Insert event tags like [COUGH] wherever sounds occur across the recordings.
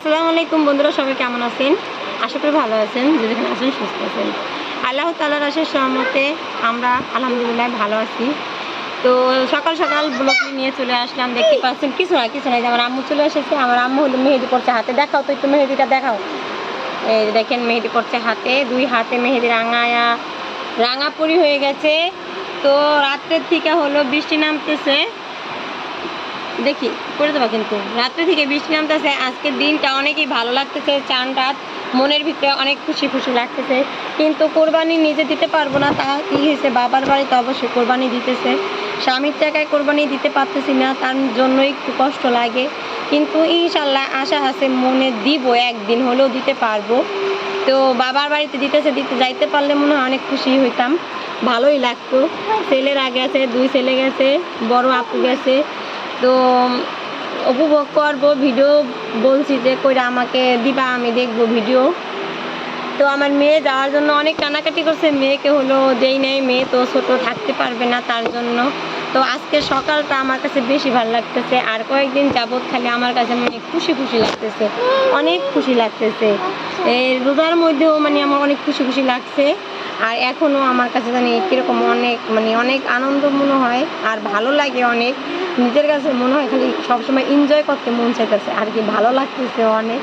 আসসালামু আলাইকুম বন্ধুরা, সবাই কেমন আছেন? আশা করি ভালো আছেন যেখানে আছেন সুস্থ আছেন। আল্লাহ তালার আশের সহমতে আমরা আলহামদুলিল্লাহ ভালো আছি। তো সকাল সকাল ব্লগ নিয়ে চলে আসলাম, দেখতে পাচ্ছেন কিছু না কিছু না আমার আম্মু চলে এসেছে, আমার আম্মু হলো মেহেদি পড়ছে হাতে। দেখাও তো একটু মেহেদিটা দেখাও। এই দেখেন মেহেদি পড়ছে হাতে, দুই হাতে মেহেদি রাঙায়া রাঙাপুরি হয়ে গেছে। তো রাত্রের থেকে হলো বৃষ্টি নামতেছে। দেখি, করে দেবো কিন্তু। রাত্রে থেকে বৃষ্টি নামতেছে আজকের দিনটা অনেকই ভালো লাগতেছে চানটা মনের ভিতরে অনেক খুশি খুশি লাগতেছে। কিন্তু কোরবানি নিজে দিতে পারব না, তা কি হয়েছে? বাবার বাড়িতে অবশ্যই কোরবানি দিতেছে। স্বামীর টাকায় কোরবানি দিতে পারতেছি না, তার জন্যই একটু কষ্ট লাগে। কিন্তু ইনশাল্লাহ আশা আছে, মনে দিব, একদিন হলেও দিতে পারব। তো বাবার বাড়িতে দিতেছে, দিতে যাইতে পারলে মনে হয় অনেক খুশি হইতাম। ভালোই লাগতো। ছেলের আগে আছে, দুই ছেলে গেছে, বড় আপু গেছে। তো উপভোগ করব ভিডিও বলছি যে, কইরা আমাকে দিবা, আমি দেখব ভিডিও তো আমার মেয়ে যাওয়ার জন্য অনেক কানাকাটি করছে। মেয়েকে হলো যেই নেই, মেয়ে তো ছোট, থাকতে পারবে না তার জন্য। তো আজকে সকালটা আমার কাছে বেশি ভালো লাগতেছে। আর কয়েকদিন যাবৎ খালি আমার কাছে মানে খুশি খুশি লাগতেছে, অনেক খুশি লাগতেছে। এই রোজার মধ্যেও মানে আমার অনেক খুশি খুশি লাগছে। আর এখনও আমার কাছে জানি কীরকম অনেক মানে অনেক আনন্দ মনে হয় আর ভালো লাগে অনেক। নিজের কাছে মনে হয় খালি সবসময় এনজয় করতে মন চাইতেছে আর কি ভালো লাগতেছে অনেক।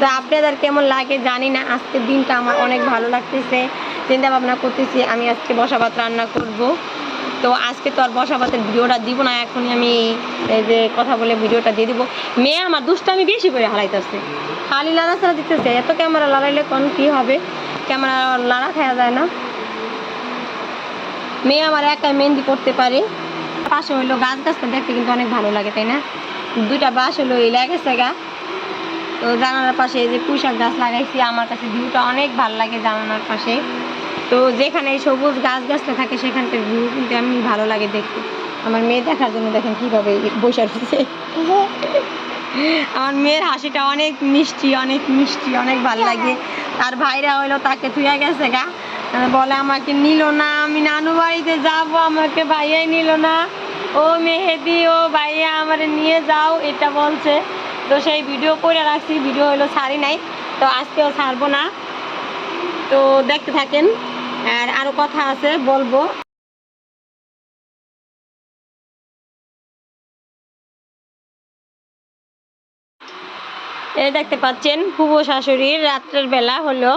তো আপনাদের কেমন লাগে জানি না, আজকের দিনটা আমার অনেক ভালো লাগতেছে। চিন্তা ভাবনা করতেছি আমি আজকে বসা ভাত রান্না করব। তো আজকে তো আর বসা ভাতের ভিডিওটা দিব না, এখনই আমি এই যে কথা বলে ভিডিওটা দিয়ে দিব। মেয়ে আমার দুষ্টামি বেশি করে হারাইতেছে খালি লাড়া ছাড়া দিতেছে, এত ক্যামেরা লড়াইলে কোন কী হবে? ক্যামেরা লাড়া খাওয়া যায় না। মেয়ে আমার একাই মেহেন্দি করতে পারে। পাশে হইল গাছ গাছটা দেখতে কিন্তু অনেক ভালো লাগে, তাই না? দুইটা বাস হলো এই লেগেছে গা। তো জানালার পাশে যে পুঁইশাক গাছ লাগাইছি, আমার কাছে ভিউটা অনেক ভালো লাগে জানালার পাশে। তো যেখানে সবুজ গাছ গাছটা থাকে, সেখানকার ভিউ কিন্তু এমনি ভালো লাগে দেখতে। আমার মেয়ে দেখার জন্য দেখেন কীভাবে বসে রয়েছে আমার মেয়ের হাসিটা অনেক মিষ্টি অনেক মিষ্টি, অনেক ভালো লাগে। তার ভাইরা হইল তাকে থুয়া গেছে গা। বলে, আমাকে নিল না, আমি নানু বাড়িতে যাব, আমাকে ভাইয়াই নিল না। ও মেহেদি, ও ভাইয়া, আমার নিয়ে যাও, এটা বলছে। তো সেই ভিডিও করে রাখছি, ভিডিও হলো ছাড়ি নাই, তো আজকেও ছাড়বো না। তো দেখতে থাকেন। আর আরও কথা আছে, বলব। এই দেখতে পাচ্ছেন, ফুবো শাশুড়ির রাত্রের বেলা হলো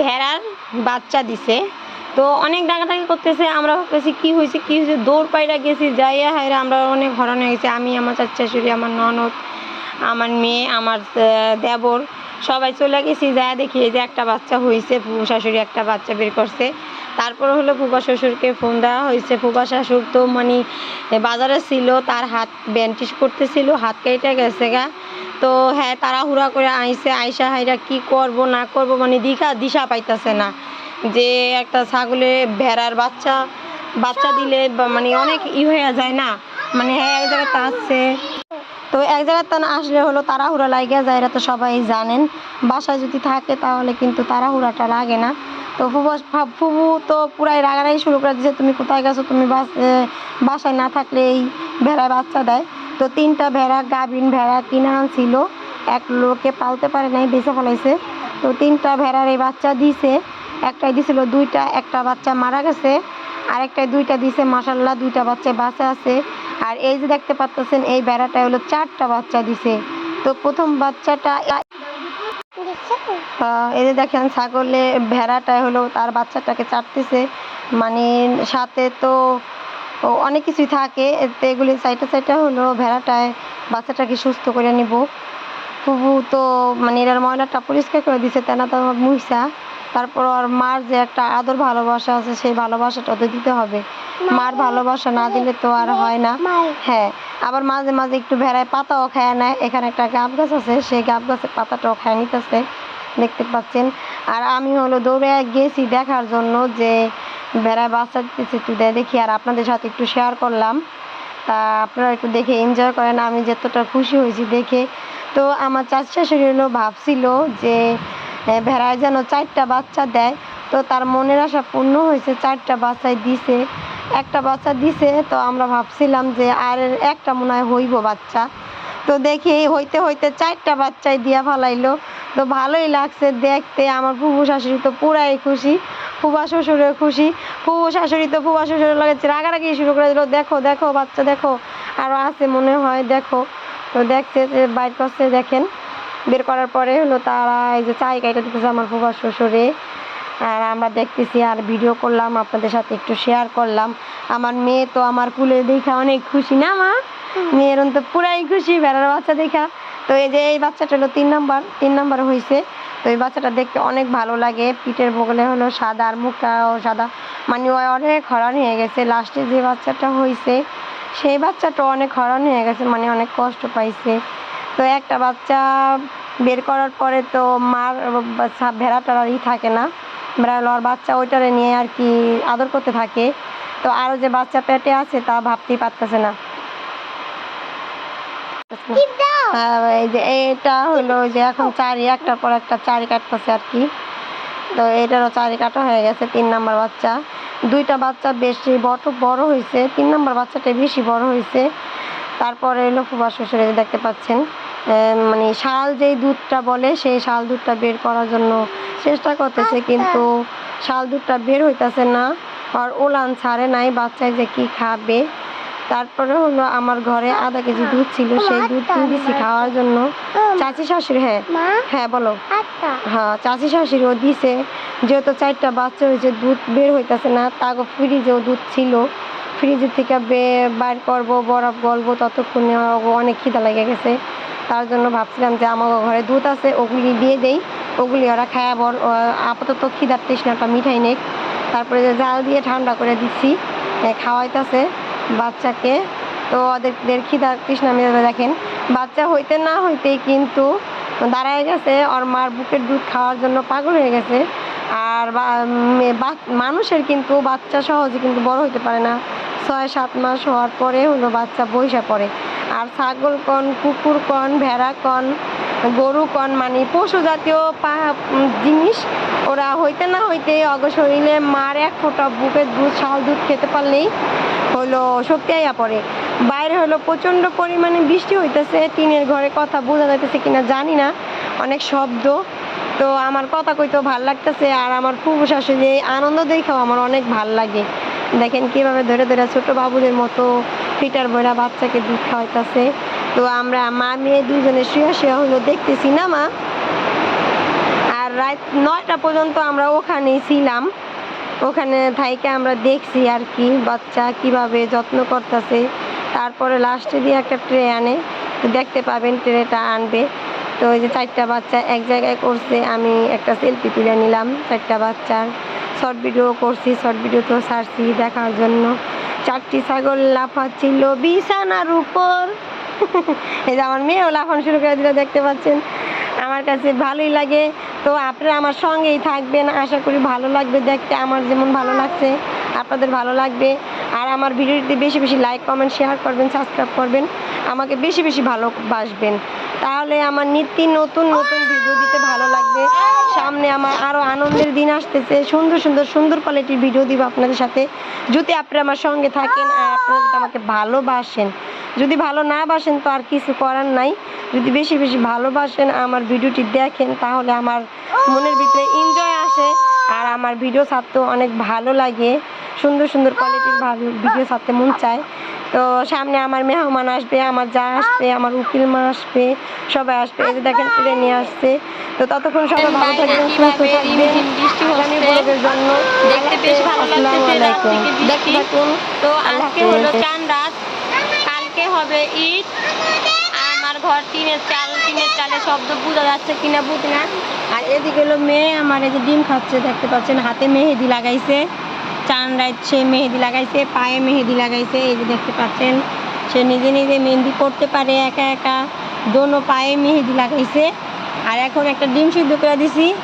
ভেড়ার বাচ্চা দিছে। তো অনেক ডাকাডাকি করতেছে, আমরা ভাবতেছি কি হয়েছে কি হয়েছে দৌড় পাইরা গেছি, যাইয়া হাইরা আমরা অনেক হরণ হয়ে গেছি, আমি, আমার চাচি শাশুড়ি, আমার ননদ, আমার মেয়ে, আমার দেবর, সবাই চলে গেছি যা দেখি এই যে একটা বাচ্চা হয়েছে ফুবু শাশুড়ি একটা বাচ্চা বের করছে। তারপর হলো ফুবা শ্বশুরকে ফোন দেওয়া হয়েছে। ফুবা শাশুর তো মানে বাজারে ছিল, তার হাত ব্যান্টিস করতেছিল, হাত কেটে গেছে গা। তো হ্যাঁ তাড়াহুড়া করে আইসে আইসা হাইরা কি করব, না করব মানে দিঘা, দিশা পাইতেছে না। যে একটা ছাগলে ভেড়ার বাচ্চা বাচ্চা দিলে মানে অনেক ই হয়ে যায় না। মানে হ্যাঁ এক জায়গায় তা আসছে তো এক জায়গায় তা আসলে হলো তাড়াহুড়া লাগে যায় এটা তো সবাই জানেন। বাসায় যদি থাকে তাহলে কিন্তু তাড়াহুড়াটা লাগে না। তো ফুবু ফুবু তো পুরাই রাগারাগি শুরু করে দিয়েছে তুমি কোথায় গেছো? তুমি বাস বাসায় না থাকলে এই ভেড়ায় বাচ্চা দেয়। তো তিনটা ভেড়া, গাভিন ভেড়া কিনে আনছিল। এক লোকে পালতে পারে নাই, বেঁচে ফেলাইছে। তো তিনটা ভেড়ার এই বাচ্চা দিছে, একটাই দিছিল, দুইটা, একটা বাচ্চা মারা গেছে আর আরেকটাই দুইটা দিছে মাসাল্লাহ দুইটা বাচ্চা বাঁচা আছে। আর এই যে দেখতে পাচ্ছেন এই ভেড়াটা হলো চারটা বাচ্চা দিছে। তো প্রথম বাচ্চাটা যে দেখেন ছাগলে ভেড়াটা হলো, তার বাচ্চাটাকে চাটতেছে মানে সাথে তো অনেক কিছুই থাকে, এতে এগুলি সাইডে সাইডে হলো ভেড়াটায় বাচ্চাটাকে সুস্থ করে নিব। তবু তো মানে এরা ময়লাটা পরিষ্কার করে দিছে, তেনা তো মুইসা। তারপর ওর মার যে একটা আদর ভালোবাসা আছে সেই ভালোবাসাটা তো দিতে হবে। মার ভালোবাসা না দিলে তো আর হয় না। হ্যাঁ আবার মাঝে মাঝে একটু ভেড়ায় পাতাও খায় নেয় এখানে একটা গাব গাছ আছে সেই গাব গাছের পাতাটাও খায় নিতেছে। দেখতে পাচ্ছেন। আর আমি হলো দৌড়ে গেছি দেখার জন্য যে ভেড়ায় বাচ্চা দিতেছে একটু দেখি। আর আপনাদের সাথে একটু শেয়ার করলাম। তা আপনারা একটু দেখে এনজয় করেন। আমি যতটা খুশি হয়েছি দেখে। তো আমার চাচি শাশুড়ি হলো ভাবছিল যে ভেড়ায় যেন চারটা বাচ্চা দেয়, তো তার মনের আশা পূর্ণ হয়েছে, চারটা বাচ্চাই দিছে। একটা বাচ্চা দিছে, তো আমরা ভাবছিলাম যে আর একটা মনে হয় হইব বাচ্চা। তো দেখি হইতে হইতে চারটা বাচ্চাই দিয়া ফালাইলো। তো ভালোই লাগছে দেখতে, আমার ফুফু শাশুড়ি তো পুরাই খুশি, ফুফা শ্বশুরের খুশি। ফুফু শাশুড়ি তো ফুফা শ্বশুরের লাগাচ্ছে রাগারাগি শুরু করে দিল, দেখো দেখো বাচ্চা, দেখো। আরও আছে মনে হয়, দেখো। তো দেখছে, যে বাইর করছে, দেখেন। বের করার পরে হলো তারা এই যে চাই কাইটা দিতেছে আমার ফুফা শ্বশুরে। আর আমরা দেখতেছি আর ভিডিও করলাম আপনাদের সাথে একটু শেয়ার করলাম। আমার মেয়ে তো আমার কুলে দেখা অনেক খুশি না মা? মেয়ের তো পুরাই খুশি বেড়ার বাচ্চা দেখা। তো এই যে এই বাচ্চাটা হলো তিন নাম্বার তিন নাম্বার হয়েছে তো এই বাচ্চাটা দেখতে অনেক ভালো লাগে। পিঠের বগলে হলো সাদা আর মুখটাও সাদা। মানে ও অনেক হরান হয়ে গেছে। লাস্টে যে বাচ্চাটা হয়েছে সেই বাচ্চাটা অনেক হরান হয়ে গেছে মানে অনেক কষ্ট পাইছে। তো একটা বাচ্চা বের করার পরে তো মার ভেড়াটার ই থাকে না। ভেড়া লওয়ার বাচ্চা ওইটারে নিয়ে আর কি আদর করতে থাকে। তো আরও যে বাচ্চা পেটে আছে তা ভাবতেই পারতেছে না। হ্যাঁ, এই যে এটা হলো যে এখন চারি একটার পর একটা চারি কাটতেছে আর কি। তো এটারও চারি কাটা হয়ে গেছে তিন নাম্বার বাচ্চা। দুইটা বাচ্চা বেশি বড় বড় হয়েছে তিন নাম্বার বাচ্চাটা বেশি বড় হয়েছে তারপরে এলো ফুবা শ্বশুর দেখতে পাচ্ছেন। মানে শাল যেই দুধটা বলে সেই শাল দুধটা বের করার জন্য চেষ্টা করতেছে কিন্তু শাল দুধটা বের হইতাছে না আর ওলান ছাড়ে নাই বাচ্চায় যে কি খাবে। তারপরে হলো আমার ঘরে আধা কেজি দুধ ছিল সেই দুধ কিনে দিছি খাওয়ার জন্য। চাচি শাশুড়ি হ্যাঁ। হ্যাঁ বলো। আচ্ছা। হ্যাঁ চাচি শাশুড়িও দিছে যেহেতু চারটা বাচ্চা হয়েছে দুধ বের হইতাছে না তাকে ফ্রিজেও দুধ ছিল। ফ্রিজের থেকে বে- বাইর করব বরফ গলবো ততক্ষণে অনেক খিদা লেগে গেছে। তার জন্য ভাবছিলাম যে আমার ঘরে দুধ আছে, ওগুলি দিয়ে দেই। ওগুলি ওরা খায়া বল আপাতত খিদার তৃষ্ণাটা মিঠাই নেক। তারপরে জাল দিয়ে ঠান্ডা করে দিচ্ছি খাওয়াইতেছে বাচ্চাকে। তো ওদের খিদার তৃষ্ণা মেজাবে দেখেন। বাচ্চা হইতে না হইতে কিন্তু দাঁড়ায় গেছে, ওর মার বুকের দুধ খাওয়ার জন্য পাগল হয়ে গেছে। আর মানুষের কিন্তু বাচ্চা সহজে কিন্তু বড় হতে পারে না। ছয়, সাত মাস হওয়ার পরে হলো বাচ্চা বৈশা পড়ে। আর ছাগল কন, কুকুর কন, ভেড়া কন, গরু কন মানে পশু জাতীয় জিনিস, ওরা হইতে না হইতে অগ শরীরে মার এক ফোঁটা বুকের দুধ, শাল, দুধ খেতে পারলেই হলো শক্তি আইয়া পড়ে। বাইরে হলো প্রচণ্ড পরিমাণে বৃষ্টি হইতেছে, টিনের ঘরে কথা বোঝা যাইতেছে কিনা জানি না, অনেক শব্দ। তো আমার কথা কইতেও ভালো লাগতেছে আর আমার খুব শাশুড়ি আনন্দ দেখাও আমার অনেক ভালো লাগে। দেখেন কীভাবে ধরে ধরে ছোট বাবুদের মতো ফিটার বইরা বাচ্চাকে দুধ খাওয়াইতেছে। তো আমরা মা মেয়ে দুজনে শুয়ে শুয়ে হলো, দেখতেছি না মা। আর রাত নয়টা পর্যন্ত আমরা ওখানেই ছিলাম। ওখানে থাইকে আমরা দেখছি আর কি, বাচ্চা কীভাবে যত্ন করতেছে। তারপরে লাস্টে দিয়ে একটা ট্রে আনে। দেখতে পাবেন ট্রেটা আনবে। তো ওই যে চারটা বাচ্চা এক জায়গায় করছে, আমি একটা সেলফি তুলে নিলাম চারটা বাচ্চার। শর্ট ভিডিও করছি, শর্ট ভিডিও তো সারছি দেখার জন্য। চারটি ছাগল লাফাচ্ছিল, বিছানার উপর। [LAUGHS] এই যে আমার মেয়েও লাফানো শুরু করে দিল, দেখতে পাচ্ছেন? আমার কাছে ভালোই লাগে। তো আপনারা আমার সঙ্গেই থাকবেন। আশা করি ভালো লাগবে দেখতে। আমার যেমন ভালো লাগছে, আপনাদের ভালো লাগবে। আর আমার ভিডিওটি বেশি বেশি লাইক কমেন্ট শেয়ার করবেন সাবস্ক্রাইব করবেন। আমাকে বেশি বেশি ভালোবাসবেন। তাহলে আমার নিত্য নতুন নতুন ভিডিও দিতে ভালো লাগবে। সামনে আমার আরও আনন্দের দিন আসতেছে। সুন্দর সুন্দর সুন্দর কোয়ালিটির ভিডিও দিব আপনাদের সাথে। যদি আপনারা আমার সঙ্গে থাকেন আর আপনারা যদি আমাকে ভালোবাসেন, যদি ভালো না বাসেন তো আর কিছু করার নাই। যদি বেশি বেশি ভালোবাসেন, আমার ভিডিওটি দেখেন, তাহলে আমার মনের ভিতরে এনজয় আসে। আর আমার ভিডিও ছাড়তেও অনেক ভালো লাগে। সুন্দর সুন্দর কোয়ালিটির ভিডিও ছাড়তে মন চায়। তো সামনে আমার মেহমান আসবে আমার যা আসবে আমার উকিল মা আসবে সবাই আসবে। এই যে দেখেন তুলে নিয়ে আসছে। তো ততক্ষণ সবাই ভালো থাকবেন সুস্থ থাকবেন। আগামী ব্লগের জন্য দেখতে বেশ ভালো আলাইকুম। দেখতে। থাকুন। তো আজকে হলো। চান রাত। কালকে হবে ঈদ। আমার ঘর টিনের চাল টিনের চালে শব্দ বোঝা যাচ্ছে কিনা বুঝি না। আর এদিকে হলো মেয়ে আমার এই যে ডিম খাচ্ছে দেখতে পাচ্ছেন হাতে মেহেদি লাগাইছে। চান রাত সে মেহেদি লাগাইছে, পায়ে মেহেদি লাগাইছে, এই যে দেখতে পাচ্ছেন। সে নিজে নিজে মেহেদি করতে পারে, একা একা। দোনো পায়ে মেহেদি লাগাইছে। আর এখন একটা ডিম সিদ্ধ করে দিছি।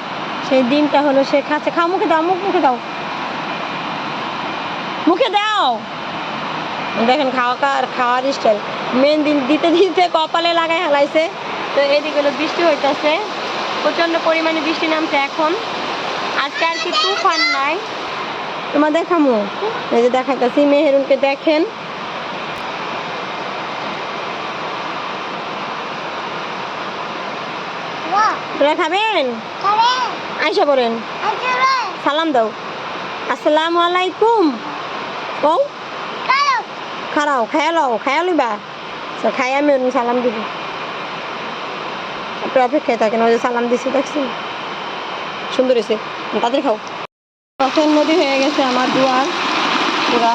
সেই ডিমটা হলো সে খাচ্ছে। খাও, মুখে দাও, মুখ, মুখে দাও। মুখে দাও। দেখেন খাওয়া খাওয়ার স্টাইল মেহেদি দিতে দিতে কপালে লাগাই হালাইছে তো এদিকে হলো বৃষ্টি হইতেছে। প্রচণ্ড পরিমাণে বৃষ্টি নামছে এখন। আজকে আর কি তুফান নাই। তোমার দেখামো? এই যে দেখাইতেছি মেহেরুনকে দেখেন। তোরা খাবেন? আইসা পড়েন। সালাম দাও। আসসালামু আলাইকুম। কও? খারাও খায়ালাও খায়ালিবা তো খাই আমি অন্য সালাম দিব। আপনি অপেক্ষায় থাকেন ওই যে সালাম দিছি দেখছেন? সুন্দর হয়েছে তাদের খাও। রসের নদী হয়ে গেছে আমার দুয়ার, পুরা।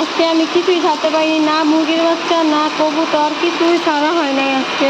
আজকে আমি কিছুই ছাড়তে পারিনি, না মুরগির বাচ্চা, না কবুতর, কিছুই ছাড়া হয় নাই আজকে।